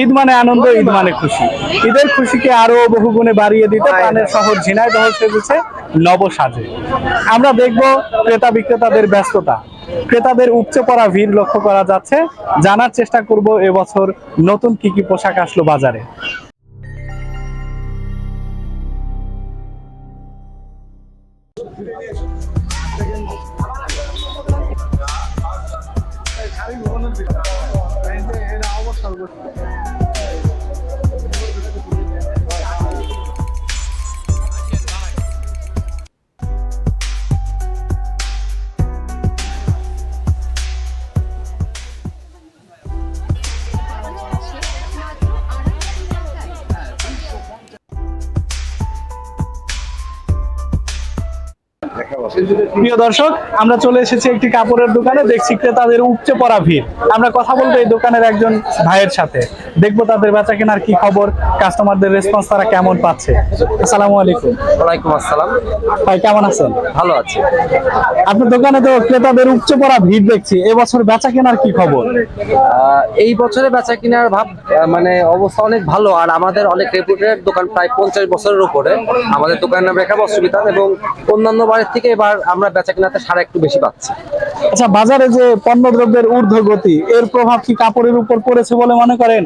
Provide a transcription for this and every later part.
ঈদ মানে আনন্দ, ঈদ মানে খুশি। ঈদের খুশিকে আরও বহুগুণে বাড়িয়ে দিতে প্রাণের শহর ঝিনাইদহ সেজেছে নব সাজে আমরা দেখব ক্রেতা বিক্রেতাদের ব্যস্ততা। ক্রেতাদের উপচে পড়া ভিড় লক্ষ্য করা যাচ্ছে। জানার চেষ্টা করব এবছর নতুন কি কি পোশাক আসলো বাজারে। প্রিয় দর্শক আমরা চলে এসেছি একটি কাপড়ের দোকানে দেখছি ক্রেতাদের উপচে পড়া ভিড়। আমরা কথা বলব এই দোকানের একজন ভাইয়ের সাথে। দেখব তাদের বেচা কেনার কি খবর কাস্টমারদের রেসপন্স তারা কেমন পাচ্ছে। আসসালামু আলাইকুম। ওয়ালাইকুম আসসালাম। ভাই কেমন আছেন? ভালো আছি। আপনার দোকানে তো ক্রেতাদের উপচে পড়া ভিড় দেখছি। এবছর বেচা কেনার কি খবর? আহ, এই বছরে বেচা কিনার ভাব মানে অবস্থা অনেক ভালো। আর আমাদের অনেক রেপুটেড দোকান প্রায় পঞ্চাশ বছরের উপরে। আমাদের দোকানের নাম রেখা অসুবিধা এবং অন্যান্য বারের থেকে এবার আমরা বেচা কিনাতে সারা একটু বেশি পাচ্ছি। আচ্ছা বাজারে যে পণ্যদ্রব্যের ঊর্ধ্বগতি এর প্রভাব কি কাপড়ের উপর পড়েছে বলে মনে করেন?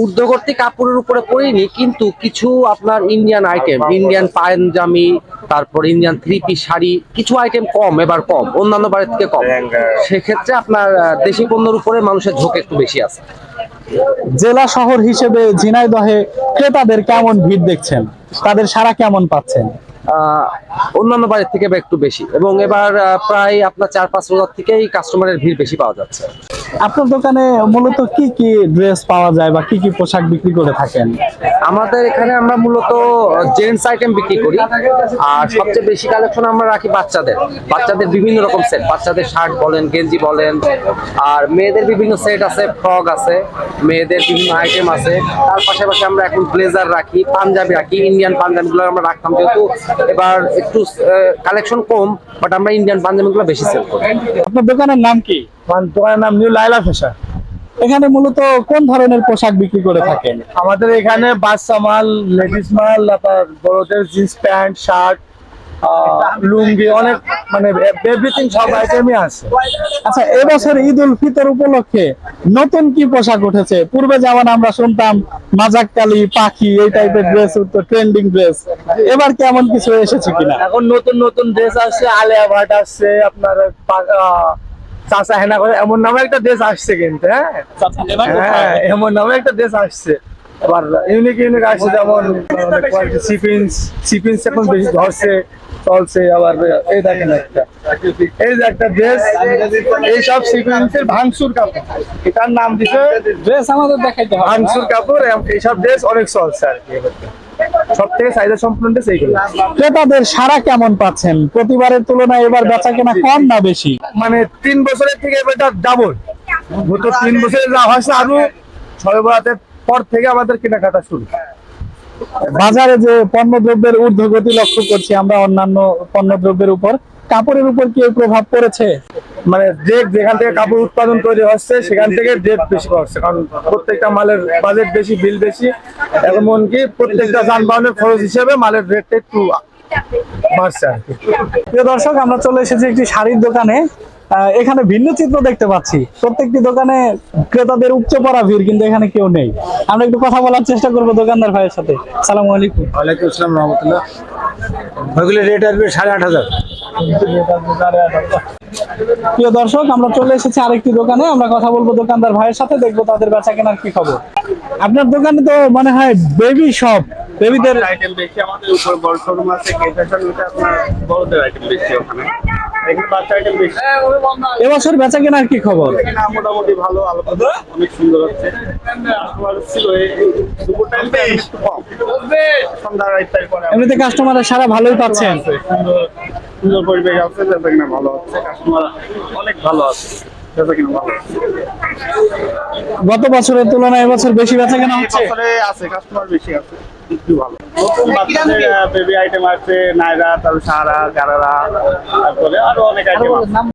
ঊর্ধ্ববর্তী কাপড়ের উপরে পড়িনি কিন্তু কিছু আপনার ইন্ডিয়ান আইটেম ইন্ডিয়ান পাঞ্জামি তারপর ইন্ডিয়ান থ্রি পিস শাড়ি কিছু আইটেম কম এবার কম অন্যান্য বারের থেকে কম। সেক্ষেত্রে আপনার দেশি পণ্যের উপরে মানুষের ঝোঁক একটু বেশি আছে। জেলা শহর হিসেবে ঝিনাইদহে ক্রেতাদের কেমন ভিড় দেখছেন? তাদের সারা কেমন পাচ্ছেন? অন্যান্য বাড়ির থেকে একটু বেশি। এবং এবার প্রায় আপনার চার পাঁচ হাজার থেকেই কাস্টমারের ভিড় বেশি পাওয়া যাচ্ছে। আপনার দোকানে মূলত কি কি ড্রেস পাওয়া যায় বা কি কি পোশাক বিক্রি করে থাকেন? আমাদের এখানে আমরা মূলত জেন্টস আইটেম বিক্রি করি। আর সবচেয়ে বেশি কালেকশন আমরা রাখি বাচ্চাদের। বাচ্চাদের বিভিন্ন রকম সেট বাচ্চাদের শার্ট বলেন গেঞ্জি বলেন আর মেয়েদের বিভিন্ন সেট আছে ফ্রক আছে মেয়েদের বিভিন্ন আইটেম আছে। তার পাশাপাশি আমরা এখন ব্লেজার রাখি পাঞ্জাবি রাখি ইন্ডিয়ান পাঞ্জাবিগুলো আমরা রাখতাম যেহেতু এবার একটু কালেকশন কম বাট আমরা ইন্ডিয়ান পাঞ্জাবিগুলো বেশি সেল করি। আপনার দোকানের নাম কি? আমার দোকানের নাম নিউ লাইলা ফ্যাশন। এখানে মূলত কোন ধরনের পোশাক বিক্রি করে থাকেন? আমাদের এখানে বাচ্চা মাল লেডিস মাল তারপর বড়দের জিন্স প্যান্ট শার্ট লুঙ্গি অনেক মানে এভরিথিং সব আইটেমই আছে। আচ্ছা এবছর ঈদ উল ফিতর উপলক্ষে নতুন কি পোশাক উঠেছে? পূর্বে যেমন আমরা শুনতাম মাজাককালি পাখি এই টাইপের ড্রেস উঠতো ট্রেন্ডিং ড্রেস এবার কেমন কিছু এসেছে কিনা? এখন নতুন নতুন ড্রেস আসছে আলিয়া ভাট আসছে আপনার চাচা হেনা করে এমন নামে একটা দেশ আসছে কিন্তু হ্যাঁ? হ্যাঁ এমন নামে একটা দেশ আসছে। আবার ইউনিক ইউনিক আসছে যেমন সিপিন্স সিপিন্স এখন বেশি ধরছে চলছে আবার এই দেখেন একটা। এই যে একটা ড্রেস এইসব সিকুয়েন্সের ভাঙসুর কাপড়। এটার নাম দিছে ড্রেস আমাদের দেখাইতে হবে কাপড় এইসব ড্রেস অনেক চলছে আর কি। সব থেকে চাহিদা সম্পূর্ণ ঊর্ধ্ব গতি ক্রেতাদের সারা কেমন পাচ্ছেন? প্রতিবারের তুলনায় এবার বেচা কেনা কম না বেশি? মানে তিন বছরের থেকে এটা ডাবল গত তিন বছরে যা হয়েছে আরও ছয় বরাতের পর থেকে আমাদের কেনাকাটা শুরু। বাজারে যে পণ্যদ্রব্যের ঊর্ধ্বগতি লক্ষ্য করছি আমরা অন্যান্য পণ্য দ্রব্যের উপর। কাপড়ের উপর কি এই প্রভাব পড়েছে? মানে যে যেখান থেকে কাপড় উৎপাদন তৈরি হচ্ছে সেখান থেকে ডেট বেশি পাচ্ছে কারণ প্রত্যেকটা মালের বাজেট বেশি বিল বেশি। এমনকি প্রত্যেকটা যানবাহনের খরচ হিসেবে মালের রেটটা একটু বাড়ছে আর কি। প্রিয় দর্শক আমরা চলে এসেছি একটি শাড়ির দোকানে। এখানে ভিন্ন চিত্র দেখতে পাচ্ছি। প্রত্যেকটি দোকানে ক্রেতাদের উপচে পড়া ভিড় কিন্তু এখানে কেউ নেই। আমরা একটু কথা বলার চেষ্টা করব দোকানদার ভাইয়ের সাথে। সালাম আলাইকুম। ওয়ালাইকুম আসসালাম রহমতুল্লাহ। ওইগুলো রেট আসবে সাড়ে আট হাজার। প্রিয় দর্শক আমরা চলে এসেছি আরেকটি দোকানে। আমরা কথা বলব দোকানদার ভাইয়ের সাথে দেখব তাদের বেচা কেনার কি খবর। আপনার দোকানে তো মনে হয় বেবি শপ বেবিদের আইটেম বেশি আমাদের উপর বড় শোরুম আছে আপনার বড়দের আইটেম বেশি ওখানে। বেশি। এবছর বেচা কেনার কি খবর? মোটামুটি ভালো অনেক সুন্দর হচ্ছে। এমনিতে কাস্টমারের সারা ভালোই পাচ্ছেন। সুন্দর সুন্দর পরিবেশ আছে যাতে কিনা ভালো হচ্ছে কাস্টমার অনেক ভালো আছে। গত বছরের তুলনায় এবছর বেশি বেচা কেনা হচ্ছে? আছে কাস্টমার বেশি আছে। একটু ভালো। নতুন বেবি আইটেম আছে নাইরা তারপর সারা গারারা তারপরে আরও অনেক আইটেম আছে।